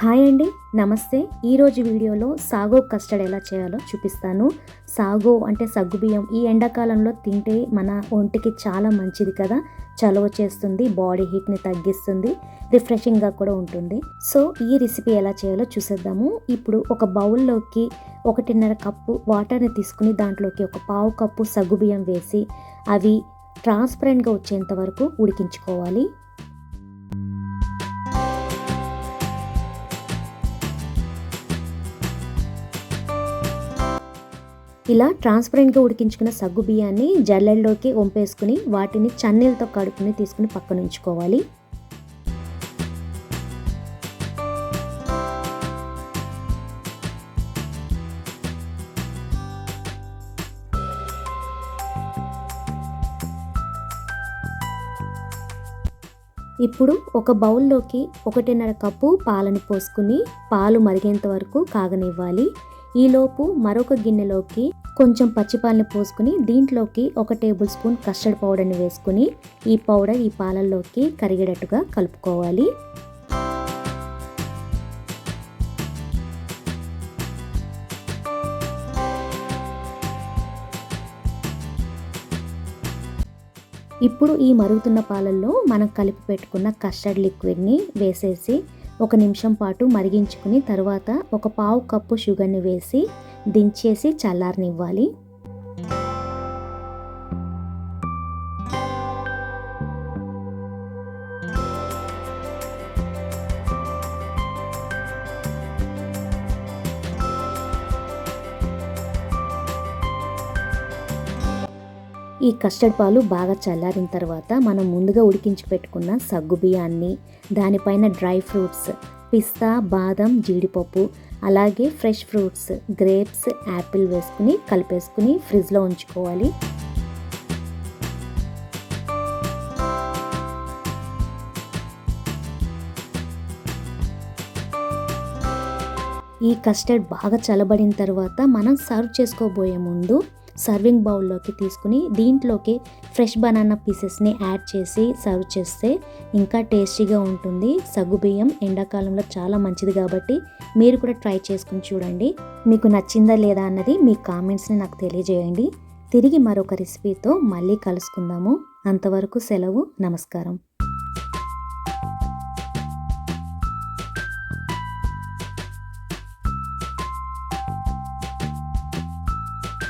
Hi అండి నమస్తే. ఈరోజు వీడియోలో సాగో కస్టర్డ్ ఎలా చేయాలో చూపిస్తాను. సాగో అంటే సగ్గుబియ్యం. ఈ ఎండాకాలంలో తింటే మన ఒంటికి చాలా మంచిది కదా. చలవ చేస్తుంది బాడీ హీట్ని తగ్గిస్తుంది రిఫ్రెషింగ్గా కూడా ఉంటుంది. సో ఈ రెసిపీ ఎలా చేయాలో చూసేద్దాము. ఇప్పుడు ఒక బౌల్లోకి ఒకటిన్నర కప్పు వాటర్ని తీసుకుని దాంట్లోకి ఒక పావు కప్పు సగ్గుబియ్యం వేసి అవి ట్రాన్స్పరెంట్గా వచ్చేంత వరకు ఉడికించుకోవాలి. ఇలా ట్రాన్స్పరెంట్గా ఉడికించుకున్న సగ్గు బియ్యాన్ని జల్లెల్లోకి వంపేసుకుని వాటిని చన్నీలతో కడుక్కుని తీసుకుని పక్కన ఉంచుకోవాలి. ఇప్పుడు ఒక బౌల్లోకి ఒకటిన్నర కప్పు పాలను పోసుకుని పాలు మరిగేంత వరకు కాగనివ్వాలి. ఈలోపు మరొక గిన్నెలోకి కొంచెం పచ్చిపాలని పోసుకుని దీంట్లోకి ఒక టేబుల్ స్పూన్ కస్టర్డ్ పౌడర్ని వేసుకుని ఈ పౌడర్ ఈ పాలల్లోకి కరిగేటట్టుగా కలుపుకోవాలి. ఇప్పుడు ఈ మరుగుతున్న పాలల్లో మనం కలిపి పెట్టుకున్న కస్టర్డ్ లిక్విడ్ని వేసేసి ఒక నిమిషం పాటు మరిగించుకుని తర్వాత ఒక పావు కప్పు షుగర్ని వేసి దించేసి చల్లారనివ్వాలి. ఈ కస్టర్డ్ పాలు బాగా చల్లారిన తర్వాత మనం ముందుగా ఉడికించి పెట్టుకున్న సగ్గు బియ్యాన్ని దానిపైన డ్రై ఫ్రూట్స్ పిస్తా బాదం జీడిపప్పు అలాగే ఫ్రెష్ ఫ్రూట్స్ గ్రేప్స్ యాపిల్ వేసుకుని కలిపేసుకుని ఫ్రిడ్జ్లో ఉంచుకోవాలి. ఈ కస్టర్డ్ బాగా చల్లబడిన తర్వాత మనం సర్వ్ చేసుకోబోయే ముందు సర్వింగ్ బౌల్లోకి తీసుకుని దీంట్లోకి ఫ్రెష్ బనానా పీసెస్ని యాడ్ చేసి సర్వ్ చేస్తే ఇంకా టేస్టీగా ఉంటుంది. సగ్గుబియ్యం ఎండాకాలంలో చాలా మంచిది కాబట్టి మీరు కూడా ట్రై చేసుకుని చూడండి. మీకు నచ్చిందా లేదా అన్నది మీ కామెంట్స్ని నాకు తెలియజేయండి. తిరిగి మరొక రెసిపీతో మళ్ళీ కలుసుకుందాము. అంతవరకు సెలవు. నమస్కారం.